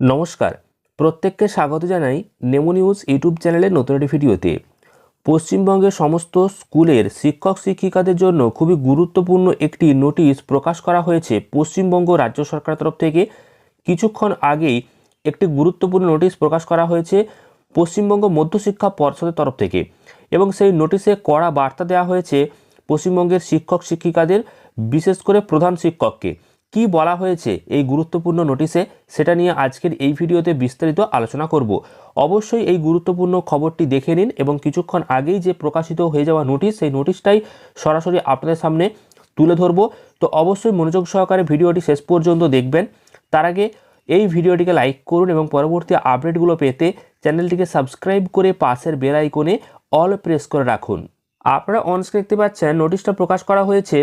নমস্কার। প্রত্যেককে স্বাগত জানাই নেমো নিউজ ইউটিউব চ্যানেলের নতুন একটি ভিডিওতে। পশ্চিমবঙ্গের সমস্ত স্কুলের শিক্ষক, শিক্ষিকাদের জন্য খুবই গুরুত্বপূর্ণ একটি নোটিশ প্রকাশ করা হয়েছে পশ্চিমবঙ্গ রাজ্য সরকারের তরফ থেকে। কিছুক্ষণ আগেই একটি গুরুত্বপূর্ণ নোটিশ প্রকাশ করা হয়েছে পশ্চিমবঙ্গ মধ্যশিক্ষা পর্ষদের তরফ থেকে এবং সেই নোটিশে কড়া বার্তা দেওয়া হয়েছে পশ্চিমবঙ্গের শিক্ষক, শিক্ষিকাদের, বিশেষ করে প্রধান শিক্ষককে। কি বলা হয়েছে এই গুরুত্বপূর্ণ নোটিশে সেটা নিয়ে আজকের এই ভিডিওতে বিস্তারিত আলোচনা করব। অবশ্যই এই গুরুত্বপূর্ণ খবরটি দেখে নিন এবং কিছুক্ষণ আগেই যে প্রকাশিত হয়ে যাওয়া নোটিশ, সেই নোটিশটাই সরাসরি আপনাদের সামনে তুলে ধরবো। তো অবশ্যই মনোযোগ সহকারে ভিডিওটি শেষ পর্যন্ত দেখবেন। তার আগে এই ভিডিওটিকে লাইক করুন এবং পরবর্তী আপডেটগুলো পেতে চ্যানেলটিকে সাবস্ক্রাইব করে পাশের বেল অল প্রেস করে রাখুন। আপনারা অনস্ক্রিন দেখতে পাচ্ছেন, নোটিশটা প্রকাশ করা হয়েছে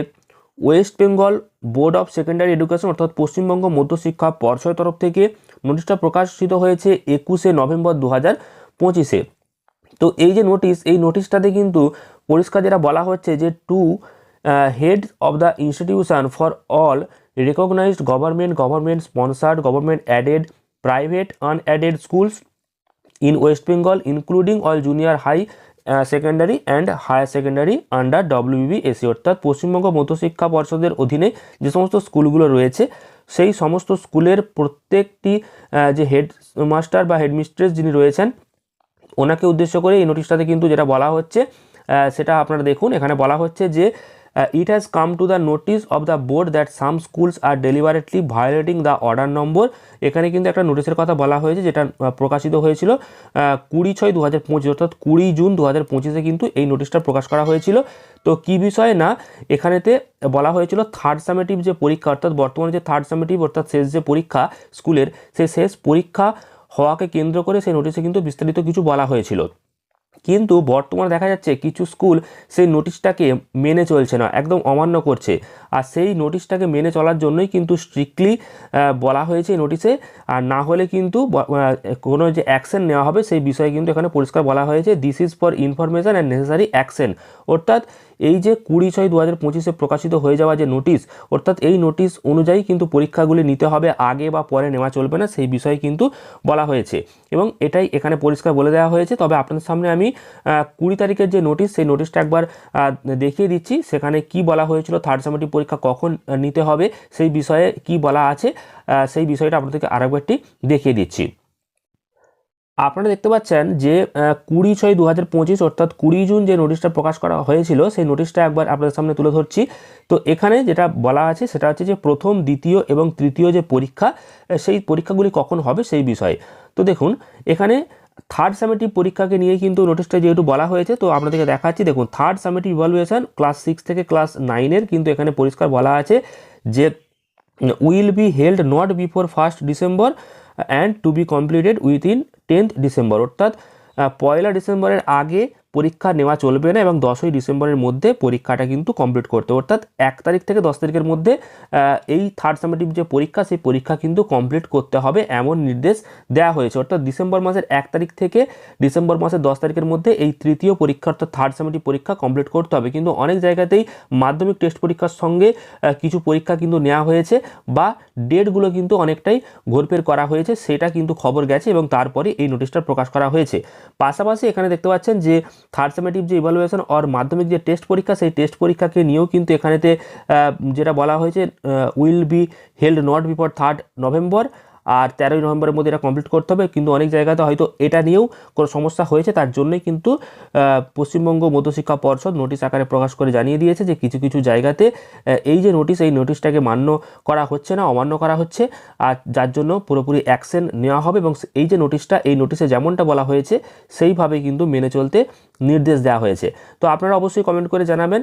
West Bengal Board of Secondary Education, অর্থাৎ পশ্চিমবঙ্গ মধ্যশিক্ষা পর্ষদের তরফ থেকে নোটিশটা প্রকাশিত হয়েছে একুশে নভেম্বর দু হাজার পঁচিশে। তো এই যে নোটিশ এই নোটিশটাতে কিন্তু পরিষ্কার যেটা বলা হচ্ছে যে to head of the institution for all recognised government government sponsored government aided private unaided schools in West Bengal including all junior high uh, and higher secondary under WBAC অর্থাৎ পশ্চিমবঙ্গ মধ্যশিক্ষা পর্ষদের অধীনে যে সমস্ত স্কুলগুলো রয়েছে সেই সমস্ত স্কুলের প্রত্যেকটি যে হেড মাস্টার বা হেডমিস্ট্রেস যিনি রয়েছেন ওনাকে উদ্দেশ্য করে এই নোটিশটাতে কিন্তু যেটা বলা হচ্ছে সেটা আপনারা দেখুন। এখানে বলা হচ্ছে যে it has come to the notice of the board that some schools are deliberately violating the order number এখানে কিন্তু একটা নোটিশের কথা বলা হয়েছে, যেটা প্রকাশিত হয়েছিল কুড়ি ছয় দু হাজার পঁচিশ, অর্থাৎ কুড়ি জুন দু হাজার পঁচিশে কিন্তু এই নোটিশটা প্রকাশ করা হয়েছিল। তো কি বিষয়ে না, এখানেতে বলা হয়েছিল থার্ড সামেটিভ যে পরীক্ষা, অর্থাৎ বর্তমানে যে থার্ড সামেটিভ অর্থাৎ শেষ যে পরীক্ষা স্কুলের, সেই শেষ পরীক্ষা হওয়াকে কেন্দ্র করে সেই নোটিশে কিন্তু বিস্তারিত কিছু বলা হয়েছিল। কিন্তু বর্তমানে দেখা যাচ্ছে কিছু স্কুল সেই নোটিশটাকে মেনে চলছে না, একদম অমান্য করছে। আর সেই নোটিশটাকে মেনে চলার জন্যই কিন্তু স্ট্রিক্টলি বলা হয়েছে এই নোটিশে আর না হলে কিন্তু কোনো যে অ্যাকশন নেওয়া হবে সেই বিষয়ে কিন্তু এখানে পরিষ্কার বলা হয়েছে this is for information and necessary action অর্থাৎ এই যে কুড়ি ছয় দু হাজার পঁচিশে প্রকাশিত হয়ে যাওয়া যে নোটিশ অর্থাৎ এই নোটিশ অনুযায়ী কিন্তু পরীক্ষাগুলি নিতে হবে আগে বা পরে নেওয়া চলবে না, সেই বিষয়ে কিন্তু বলা হয়েছে। এবং এটাই এখানে পরিষ্কার বলে দেওয়া হয়েছে। তবে আপনাদের সামনে আমি কুড়ি তারিখের যে নোটিশ সেই নোটিশটা একবার দেখিয়ে দিচ্ছি। সেখানে কি বলা হয়েছিল থার্ড সেমেটিভ পরীক্ষা কখন নিতে হবে, সেই বিষয়ে কি বলা আছে সেই বিষয়টা আপনাদেরকে আরেকবারটি দেখিয়ে দিচ্ছি। আপনারা দেখতে পাচ্ছেন যে কুড়ি ছয় দু হাজার পঁচিশ অর্থাৎ কুড়ি জুন যে নোটিশটা প্রকাশ করা হয়েছিল, সেই নোটিশটা একবার আপনাদের সামনে তুলে ধরছি। তো এখানে যেটা বলা আছে, সেটা হচ্ছে যে প্রথম, দ্বিতীয় এবং তৃতীয় যে পরীক্ষা সেই পরীক্ষাগুলি কখন হবে সেই বিষয়ে। তো দেখুন, এখানে থার্ড সামেটিভ পরীক্ষাকে নিয়ে কিন্তু নোটিশটা যেহেতু বলা হয়েছে, তো আপনাদেরকে দেখাচ্ছি। দেখুন third summative evaluation class six থেকে ক্লাস নাইনের কিন্তু এখানে পরিষ্কার বলা আছে যে, will be held not before first December and to be completed within tenth December অর্থাৎ পয়লা ডিসেম্বরের আগে পরীক্ষা নেওয়া চলবে না এবং দশই ডিসেম্বরের মধ্যে পরীক্ষাটা কিন্তু কমপ্লিট করতে অর্থাৎ এক তারিখ থেকে দশ তারিখের মধ্যে এই থার্ড সামেটিভ যে পরীক্ষা, সেই পরীক্ষা কিন্তু কমপ্লিট করতে হবে এমন নির্দেশ দেওয়া হয়েছে। অর্থাৎ ডিসেম্বর মাসের এক তারিখ থেকে ডিসেম্বর মাসের দশ তারিখের মধ্যে এই তৃতীয় পরীক্ষা, অর্থাৎ থার্ড সামেটিভ পরীক্ষা কমপ্লিট করতে হবে। কিন্তু অনেক জায়গাতেই মাধ্যমিক টেস্ট পরীক্ষার সঙ্গে কিছু পরীক্ষা কিন্তু নেওয়া হয়েছে বা ডেটগুলো কিন্তু অনেকটাই ঘোরপের করা হয়েছে, সেটা কিন্তু খবর গেছে এবং তারপরে এই নোটিশটা প্রকাশ করা হয়েছে। পাশাপাশি এখানে দেখতে পাচ্ছেন যে থার্ড সেমেটিভ যে ইভালুয়েশন অর মাধ্যমিক যে টেস্ট পরীক্ষা, সেই টেস্ট পরীক্ষাকে নিয়েও কিন্তু এখানেতে যেটা বলা হয়েছে will be held not before third November আর তেরোই নভেম্বরের মধ্যে এটা কমপ্লিট করতে হবে। কিন্তু অনেক জায়গাতে হয়তো এটা নিয়েও কোনো সমস্যা হয়েছে, তার জন্যই কিন্তু পশ্চিমবঙ্গ মধ্যশিক্ষা পর্ষদ নোটিশ আকারে প্রকাশ করে জানিয়ে দিয়েছে যে কিছু কিছু জায়গাতে এই যে নোটিশ এই নোটিশটাকে মান্য করা হচ্ছে না, অমান্য করা হচ্ছে আর যার জন্য পুরোপুরি অ্যাকশন নেওয়া হবে এবং এই যে নোটিশটা এই নোটিশে যেমনটা বলা হয়েছে, সেইভাবে কিন্তু মেনে চলতে নির্দেশ দেওয়া হয়েছে। তো আপনারা অবশ্যই কমেন্ট করে জানাবেন।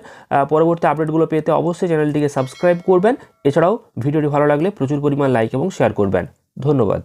পরবর্তী আপডেটগুলো পেতে অবশ্যই চ্যানেলটিকে সাবস্ক্রাইব করবেন। এছাড়াও ভিডিওটি ভালো লাগলে প্রচুর পরিমাণ লাইক এবং শেয়ার করবেন। ধন্যবাদ।